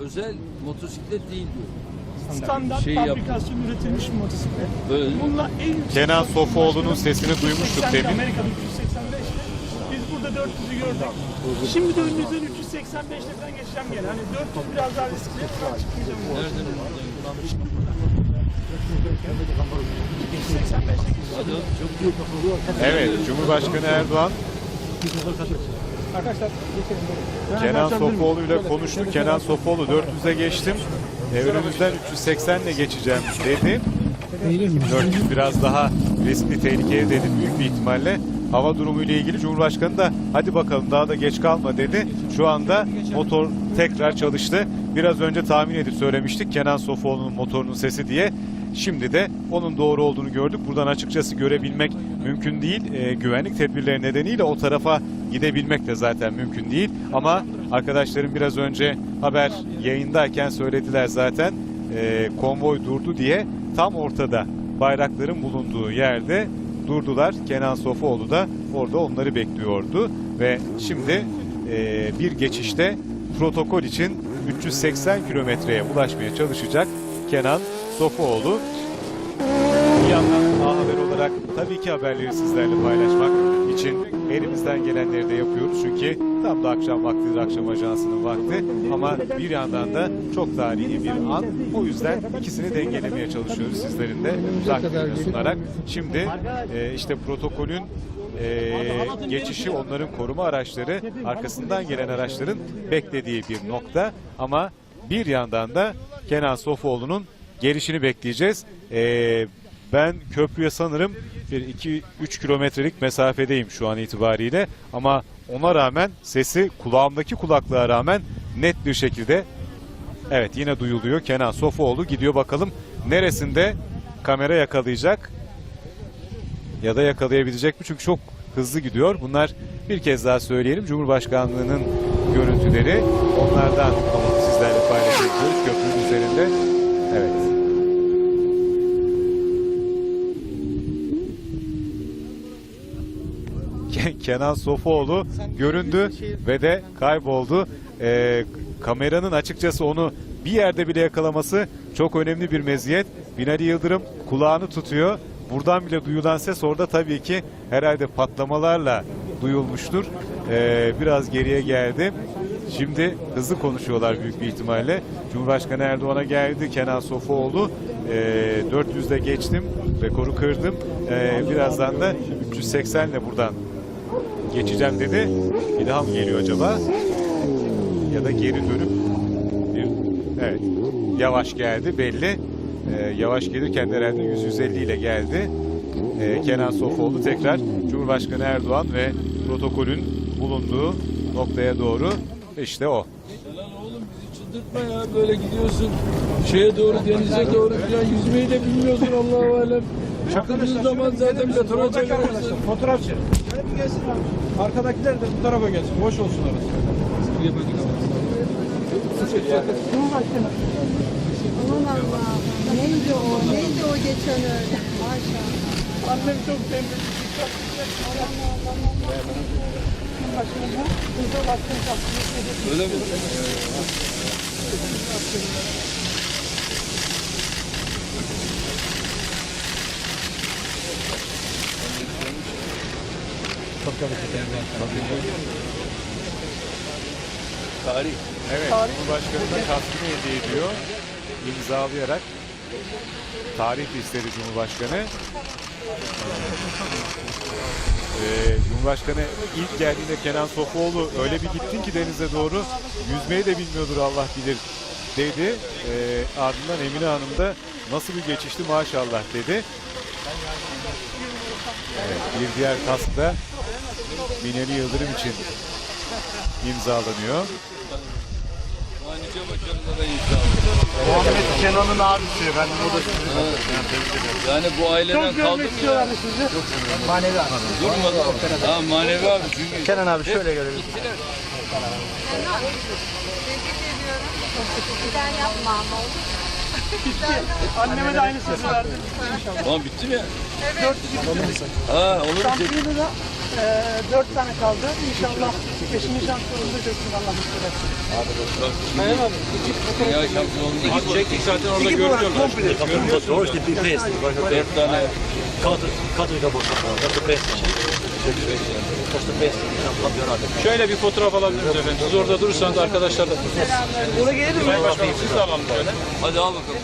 özel motosiklet değil diyor. Standart Şey yap- fabrikasyon üretilmiş bir motosiklet. Böyle Bununla en yüksek Kenan Sofuoğlu'nun sesini duymuştuk 380'de, demin. Amerika'da 385. Biz burada 400'ü gördük. Şimdi de önünüzden 385'le falan geçeceğim gene. Hani 400 biraz daha riskli. Ben çıkmayacağım. nereden oradan? 385'le geçeceğim. Hadi oğlum, çok iyi. Evet, Cumhurbaşkanı Erdoğan Kenan Sofuoğlu ile konuştu. Kenan Sofuoğlu 400'e geçtim. Önümüzden 380 ile geçeceğim dedi. 400 biraz daha riskli, tehlikeli dedi büyük bir ihtimalle. Hava durumu ile ilgili Cumhurbaşkanı da hadi bakalım daha da geç kalma dedi. Şu anda motor tekrar çalıştı. Biraz önce tahmin edip söylemiştik Kenan Sofuoğlu'nun motorunun sesi diye. Şimdi de onun doğru olduğunu gördük. Buradan açıkçası görebilmek mümkün değil. Ee, güvenlik tedbirleri nedeniyle o tarafa gidebilmek de zaten mümkün değil. Ama arkadaşlarım biraz önce haber yayındayken söylediler zaten. Ee, konvoy durdu diye tam ortada bayrakların bulunduğu yerde durdular. Kenan Sofuoğlu da orada onları bekliyordu ve şimdi e, bir geçişte protokol için 380 kilometreye ulaşmaya çalışacak Kenan Sofuoğlu. Bir yandan A Haber olarak tabii ki haberleri sizlerle paylaşmak için elimizden gelenleri de yapıyoruz. Çünkü tam da akşam vaktidir, akşam ajansının vakti. Ama bir yandan da çok tarihi bir an. O yüzden ikisini dengelemeye çalışıyoruz sizlerin de takdirini sunarak. Şimdi e, işte protokolün e, geçişi onların koruma araçları arkasından gelen araçların beklediği bir nokta ama bir yandan da Kenan Sofuoğlu'nun gelişini bekleyeceğiz. E, ben köprüye sanırım bir 2-3 kilometrelik mesafedeyim şu an itibariyle ama ona rağmen sesi kulağımdaki kulaklığa rağmen net bir şekilde evet yine duyuluyor. Kenan Sofuoğlu gidiyor bakalım neresinde kamera yakalayacak ya da yakalayabilecek mi? Çünkü çok hızlı gidiyor. Bunlar bir kez daha söyleyelim. Cumhurbaşkanlığının görüntüleri. Onlardan sizlerle paylaşıyoruz köprünün üzerinde. Evet. Ke- Kenan Sofuoğlu göründü ve de kayboldu. Ee, kameranın açıkçası onu bir yerde bile yakalaması çok önemli bir meziyet. Binali Yıldırım kulağını tutuyor. Buradan bile duyulan ses orada tabii ki herhalde patlamalarla duyulmuştur. Ee, biraz geriye geldi. Şimdi hızlı konuşuyorlar büyük bir ihtimalle. Cumhurbaşkanı Erdoğan'a geldi Kenan Sofuoğlu. Ee, 400'de geçtim, rekoru kırdım. Ee, birazdan da 380 ile buradan geçeceğim dedi. İlham geliyor acaba? Ya da geri dönüp bir evet yavaş geldi belli. Ee, yavaş gelirken de herhalde 100-150 ile geldi. Ee, Kenan Sofuoğlu tekrar Cumhurbaşkanı Erdoğan ve protokolün bulunduğu noktaya doğru işte o. Lan oğlum bizi çıldırtma ya böyle gidiyorsun şeye doğru denize doğru falan yüzmeyi de bilmiyorsun Allah'u alem. Çakıldığı zaman zaten betona çeviriyorsun. Fotoğrafçı. Şöyle bir gelsin abi. Arkadakiler de bu tarafa gelsin. Boş olsun orası. Aman Allah'ım. Neydi o? Neydi o geçen öyle? Maşallah. Annem çok tembel. Öyle mi? Tarih. Evet, Cumhurbaşkanı da kaskını hediye ediyor. İmzalayarak tarih istedi Cumhurbaşkanı. Ee, Cumhurbaşkanı ilk geldiğinde Kenan Sofuoğlu öyle bir gittin ki denize doğru yüzmeyi de bilmiyordur Allah bilir dedi. Ee, ardından Emine Hanım da nasıl bir geçişti maşallah dedi. Evet, bir diğer kask da Binali Yıldırım için imzalanıyor. Manice başarılara imza Muhammed Kenan'ın abisi. Ben o da Yani bu aileden kaldık ya. manevi abi. Durmadı. Ha manevi abi çünkü Kenan abi şöyle görelim. Bir daha yapma ama olur. Anneme de aynı sözü verdim. Tamam bitti mi ya? Ha olur mu? Ee, dört tane kaldı. İnşallah beşinci şampiyonumuzu götürür Allah nasip ederse. Dünya şampiyonluğu çektik zaten orada görüyorlar. Doğru işte bir pes. Dört tane Kadro, kadroyu da. Koştu pes. Kampiyonatı. Şöyle bir fotoğraf alabiliriz efendim. Siz orada durursanız arkadaşlar da. Oraya gelir mi? Siz de alalım böyle. Hadi al bakalım.